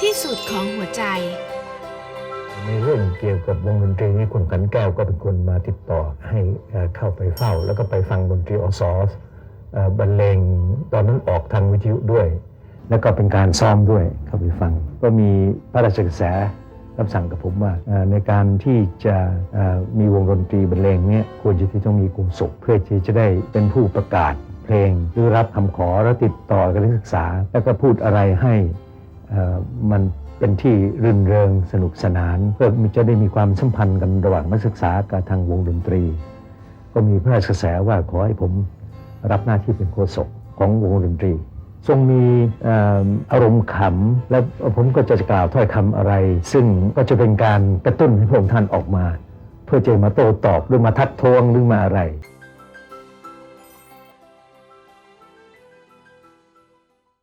ที่สุดของหัวใจ ในเรื่องเกี่ยวกับวงดนตรีนี้คุณขันแก้วก็เป็นคนมาติดต่อให้เข้าไปเฝ้า แล้วก็ไปฟังดนตรีออซอสบรรเลงตอนนั้นออกทางวิทยุด้วย แล้วก็เป็นการซ้อมด้วยเข้าไปฟัง ก็มีพระราชกระแสรับสั่งกับผมว่าในการที่จะมีวงดนตรีบรรเลงเนี้ควรจะที่ต้องมีกลุ่มสุขเพื่อที่จะได้เป็นผู้ประกาศเพลงหรือรับคำขอแล้วติดต่อกับนักศึกษา แล้วก็พูดอะไรให้ มันเป็นที่รื่นเริงสนุกสนาน เพื่อจะได้มีความสัมพันธ์กันระหว่างนักศึกษากับทางวงดนตรี ก็มีพระราชกระแสว่าขอให้ผมรับหน้าที่เป็นโฆษกของวงดนตรี ทรงมีเอ่ออารมณ์ขำ และผมก็จะกล่าวถ้อยคำอะไร ซึ่งก็จะเป็นการกระตุ้นให้พระองค์ท่านออกมา เพื่อจะมาโต้ตอบหรือมาทักท้วงหรือมาอะไร